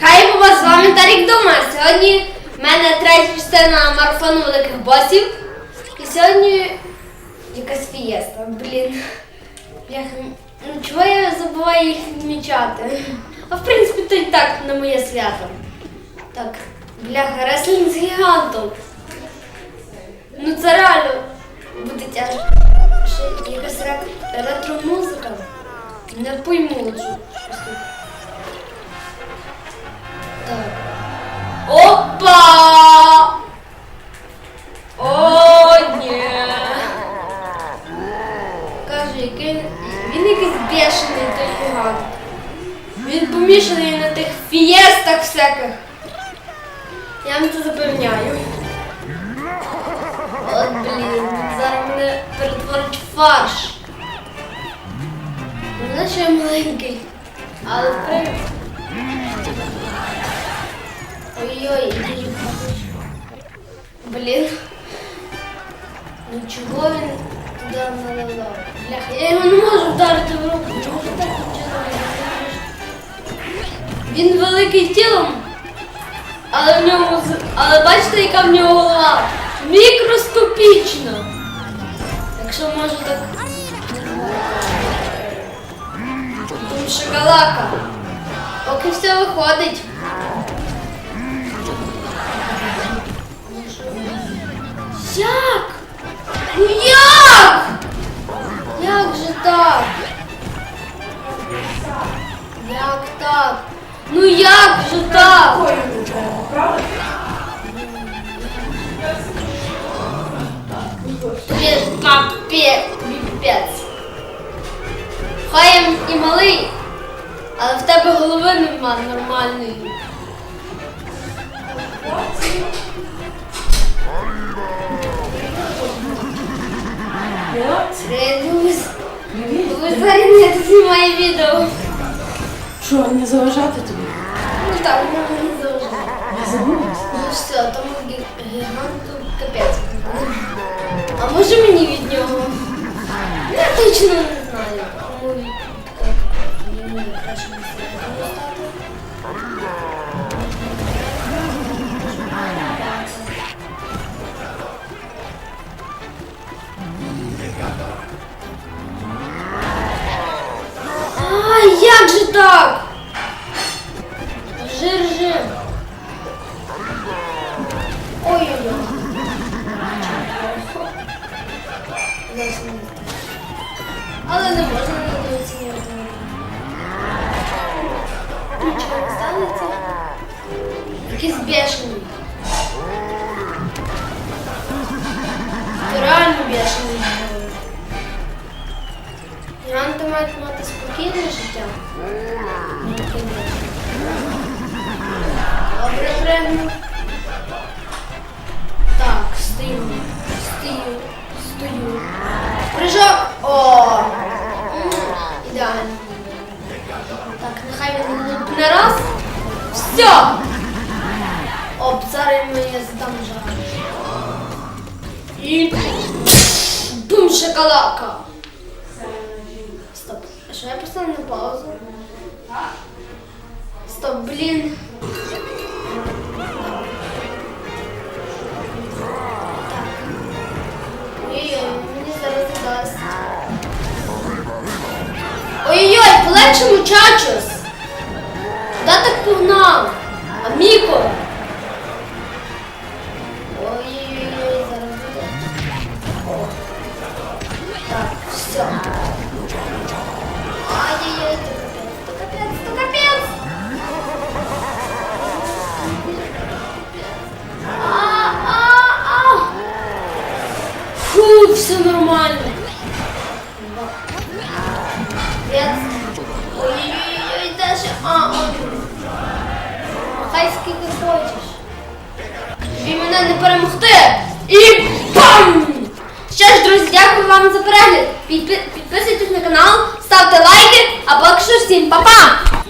Хай бува, з вами Тарік Дома. Сьогодні в мене третя частина марафону великих босів. І сьогодні якась фієста, блін. Ну чого я забуваю їх відмічати? А в принципі, то й так на моє свято. Так, бляха, реслінг з гігантом. Ну це реально буде тяжко. Якась ретро-музика. Не пойму Опа! О, ні. Каже, який... він якийсь бешений той гігант. Він помішаний на тих фієстах всяких. Я вам це запевняю. От блін, зараз мене перетворить фарш. Знаєш, я маленький. Але принципі. Ой-ой, який хороший. Блін. Ну чого він туди наливав? Бляха, я його не можу вдарити в руку. Чому ж так нічого не можу? Він великий тілом, але в ньому з- але бачите, яка в нього голова? Мікроскопічна. Якщо можу так. Там шоколадка. Поки все виходить. Як? Як же так? Як так? Ну як же так? Ж капець. Хай я і малий, але в тебе голови нема нормальної. Зараз не знімає відео. Що, не заважати тобі? Ну так, воно не заважати. Я забулась. Ну все, там гі- гіганту капець. А може мені від нього? Я точно не знаю. Як же так? Жир, жир. Ой-ой-ой. Зараз не так. Але не можна недооцінювати. Нічого не станеться. Якийсь бешений. Ти реально бешений. Мають мати спокійне життя. Добре, пригну. Так, стою, стою, стою. Прыжок! О! Ідеально. Так, нехай він не раз. Все! Зараз мені задам жар. І бум шоколадка. Стоп. А що я поставила на паузу? Стоп, блін. Ой-ой, мені зараз дасть. Ой-ой, полегше мучачос. Куда так погнав? Аміко. А. Хай скільки хочеш. І мене не перемогти. І бам! Що ж, друзі, дякую вам за перегляд. Підписуйтесь на канал, ставте лайки, а поки що всім па-па!